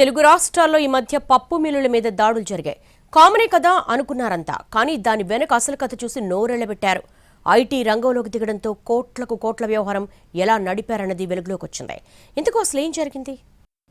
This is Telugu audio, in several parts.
తెలుగు రాష్ట్రాల్లో ఈ మధ్య పప్పు మిల్లుల మీద దాడులు జరిగాయి. కామనే కదా అనుకున్నారంతా కానీ దాని వెనక అసలు కథ చూసి నోరెళ్ళబెట్టారు ఐటీ రంగంలోకి దిగడంతో కోట్లకు కోట్ల వ్యవహారం ఎలా నడిపారన్నది వెలుగులోకి వచ్చింది. ఇందుకు అసలు ఏం జరిగింది?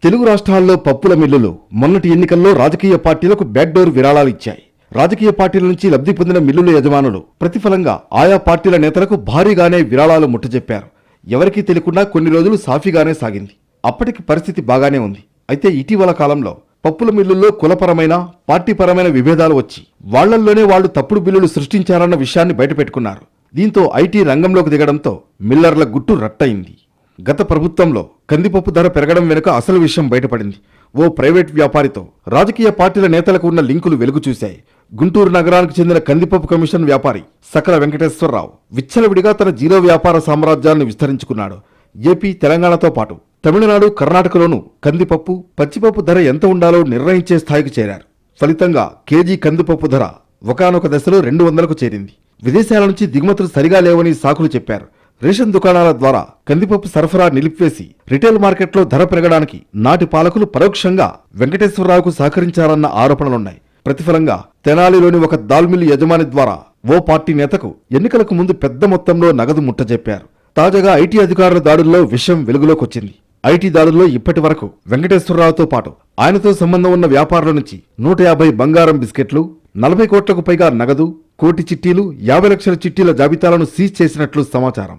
తెలుగు రాష్ట్రాల్లో పప్పుల మిల్లులు మొన్నటి ఎన్నికల్లో రాజకీయ పార్టీలకు బ్యాక్డోర్ విరాళాలు ఇచ్చాయి. రాజకీయ పార్టీల నుంచి లబ్ధి పొందిన మిల్లుల యజమానులు ప్రతిఫలంగా ఆయా పార్టీల నేతలకు భారీగానే విరాళాలు ముట్టజెప్పారు. ఎవరికీ తెలియకుండా కొన్ని రోజులు సాఫీగానే సాగింది. అప్పటికి పరిస్థితి బాగానే ఉంది. అయితే ఇటీవల కాలంలో పప్పుల మిల్లుల్లో కులపరమైన పార్టీపరమైన విభేదాలు వచ్చి వాళ్ళల్లోనే వాళ్ళు తప్పుడు బిల్లులు సృష్టించారన్న విషయాన్ని బయటపెట్టుకున్నారు. దీంతో ఐటీ రంగంలోకి దిగడంతో మిల్లర్ల గుట్టు రట్టయింది. గత ప్రభుత్వంలో కందిపప్పు ధర పెరగడం వెనుక అసలు విషయం బయటపడింది. ఓ ప్రైవేట్ వ్యాపారితో రాజకీయ పార్టీల నేతలకు ఉన్న లింకులు వెలుగు చూశాయి. గుంటూరు నగరానికి చెందిన కందిపప్పు కమిషన్ వ్యాపారి సకల వెంకటేశ్వరరావు విచ్చలవిడిగా తన జీరో వ్యాపార సామ్రాజ్యాన్ని విస్తరించుకున్నాడు. ఏపీ తెలంగాణతో పాటు తమిళనాడు కర్ణాటకలోనూ కందిపప్పు పచ్చిపప్పు ధర ఎంత ఉండాలో నిర్ణయించే స్థాయికి చేరారు. ఫలితంగా కేజీ కందిపప్పు ధర ఒకనొక దశలో రెండు వందలకు చేరింది. విదేశాల నుంచి దిగుమతులు సరిగా లేవని సాకులు చెప్పారు. రేషన్ దుకాణాల ద్వారా కందిపప్పు సరఫరా నిలిపివేసి రిటైల్ మార్కెట్లో ధర పెరగడానికి నాటి పాలకులు పరోక్షంగా వెంకటేశ్వరరావుకు సహకరించారన్న ఆరోపణలున్నాయి. ప్రతిఫలంగా తెనాలిలోని ఒక దాల్మిల్లు యజమాని ద్వారా ఓ పార్టీ నేతకు ఎన్నికలకు ముందు పెద్ద మొత్తంలో నగదు ముట్టజెప్పారు. తాజాగా ఐటీ అధికారుల దాడుల్లో విషయం వెలుగులోకొచ్చింది. ఐటీ దాడుల్లో ఇప్పటి వరకు వెంకటేశ్వరరావుతో పాటు ఆయనతో సంబంధం ఉన్న వ్యాపారుల నుంచి నూట యాభై బంగారం బిస్కెట్లు నలభై కోట్లకు పైగా నగదు కోటి చిట్టీలు యాభై లక్షల చిట్టీల జాబితాలను సీజ్ చేసినట్లు సమాచారం.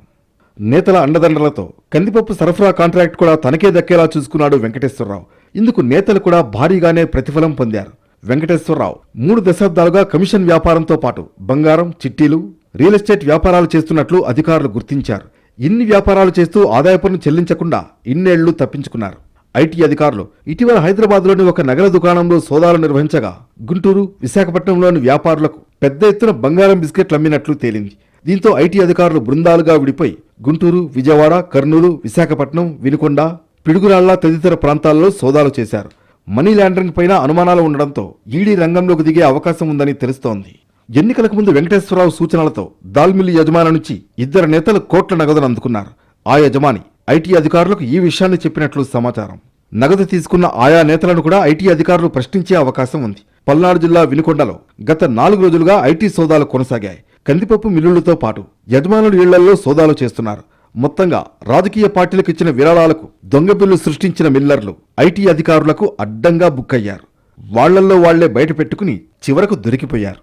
నేతల అండదండలతో కందిపప్పు సరఫరా కాంట్రాక్ట్ కూడా తనకే దక్కేలా చూసుకున్నాడు వెంకటేశ్వరరావు. ఇందుకు నేతలు కూడా భారీగానే ప్రతిఫలం పొందారు. వెంకటేశ్వరరావు మూడు దశాబ్దాలుగా కమిషన్ వ్యాపారంతో పాటు బంగారం చిట్టీలు రియల్ ఎస్టేట్ వ్యాపారాలు చేస్తున్నట్లు అధికారులు గుర్తించారు. ఇన్ని వ్యాపారాలు చేస్తూ ఆదాయ పన్ను చెల్లించకుండా ఇన్నేళ్ళు తప్పించుకున్నారు. ఐటీ అధికారులు ఇటీవల హైదరాబాద్లోని ఒక నగర దుకాణంలో సోదాలు నిర్వహించగా గుంటూరు విశాఖపట్నంలోని వ్యాపారులకు పెద్ద ఎత్తున బంగారం బిస్కెట్లు అమ్మినట్లు తేలింది. దీంతో ఐటీ అధికారులు బృందాలుగా విడిపోయి గుంటూరు విజయవాడ కర్నూలు విశాఖపట్నం వినుకొండ పిడుగురాళ్ళ తదితర ప్రాంతాల్లో సోదాలు చేశారు. మనీ లాండరింగ్ పైన అనుమానాలు ఉండడంతో ఈడీ రంగంలోకి దిగే అవకాశం ఉందని తెలుస్తోంది. ఎన్నికలకు ముందు వెంకటేశ్వరరావు సూచనలతో దాల్మిల్లి యజమాని నుంచి ఇద్దరు నేతలు కోట్ల నగదును అందుకున్నారు. ఆ యజమాని ఐటీ అధికారులకు ఈ విషయాన్ని చెప్పినట్లు సమాచారం. నగదు తీసుకున్న ఆయా నేతలను కూడా ఐటీ అధికారులు ప్రశ్నించే అవకాశం ఉంది. పల్నాడు జిల్లా వినుకొండలో గత నాలుగు రోజులుగా ఐటీ సోదాలు కొనసాగాయి. కందిపప్పు మిల్లులతో పాటు యజమానుల ఇళ్ళలో సోదాలు చేస్తున్నారు. మొత్తంగా రాజకీయ పార్టీలకు ఇచ్చిన విరాళాలకు దొంగ బిల్లు సృష్టించిన మిల్లర్లు ఐటీ అధికారులకు అడ్డంగా బుక్కయ్యారు వాళ్ళల్లో వాళ్ళే బయట పెట్టుకుని చివరకు దొరికిపోయారు.